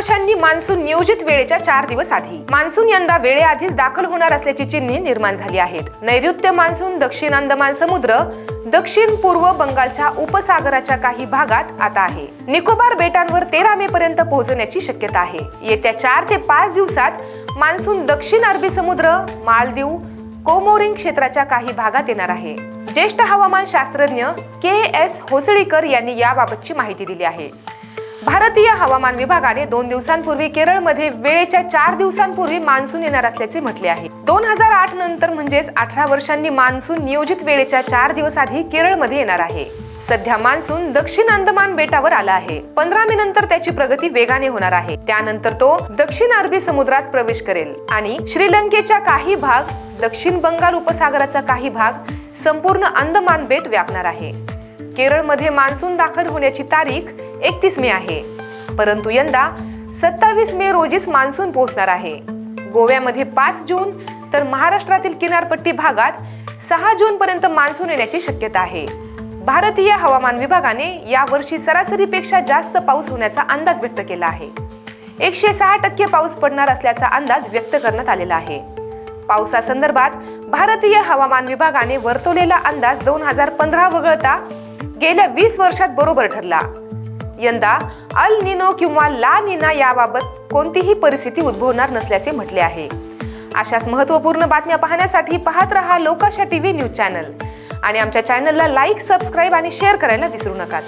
वर्षांनी मान्सून नियोजित वेळेच्या चार दिवस आधी. मान्सून यंदा वेळेआधीच दाखल होणार असल्याची चिन्हे निर्माण झाली आहेत. नैऋत्य मान्सून दक्षिण अंदमान समुद्र दक्षिण पूर्व बंगालच्या उपसागराच्या काही भागात आता आहे. निकोबार बेटांवर तेरा मे पर्यंत पोहोचण्याची शक्यता आहे. येत्या चार ते पाच दिवसात मान्सून दक्षिण अरबी समुद्र मालदीव कोमोरिंग क्षेत्राच्या काही भागात येणार आहे. ज्येष्ठ हवामान शास्त्रज्ञ के एस होसळीकर यांनी याबाबतची माहिती दिली आहे. भारतीय हवामान विभागाने दोन दिवसांपूर्वी केरळमध्ये वेळेच्या चार दिवसांपूर्वी मान्सून येणार असल्याचे म्हटले आहे. दोन हजार आठ नंतर म्हणजेच अठरा वर्षांनी मान्सून नियोजित वेळेच्या चार दिवस आधी केरळमध्ये येणार आहे. सध्या मान्सून दक्षिण अंदमान बेटावर आला आहे. पंधरा मे नंतर त्याची प्रगती वेगाने होणार आहे. त्यानंतर तो दक्षिण अरबी समुद्रात प्रवेश करेल आणि श्रीलंकेच्या काही भाग दक्षिण बंगाल उपसागराचा काही भाग संपूर्ण अंदमान बेट व्यापणार आहे. केरळमध्ये मान्सून दाखल होण्याची तारीख एकतीस मे आहे. परंतु यंदा सत्तावीस मे रोजीच मान्सून पोहोचणार आहे. गोव्यामध्ये पाच जून तर महाराष्ट्रातील किनारपट्टी भागात सहा जून पर्यंत मान्सून येण्याची शक्यता आहे. भारतीय हवामान विभागाने यावर्षी सरासरीपेक्षा जास्त पाऊस होण्याचा अंदाज व्यक्त केला आहे. एकशे सहा टक्के पाऊस पडणार असल्याचा अंदाज व्यक्त करण्यात आलेला आहे. पावसासंदर्भात भारतीय हवामान विभागाने वर्तवलेला अंदाज दोन हजार पंधरा वगळता गेल्या वीस वर्षात बरोबर ठरला. यंदा अल निनो किंवा ला निना याबाबत कोणतीही परिस्थिती उद्भवणार नसल्याचे म्हटले आहे. अशाच महत्त्वपूर्ण बातम्या पाहण्यासाठी पाहत रहा लोकाशा टीव्ही न्यूज चॅनल. आणि आमच्या चॅनलला लाईक सबस्क्राईब आणि शेअर करायला विसरू नका.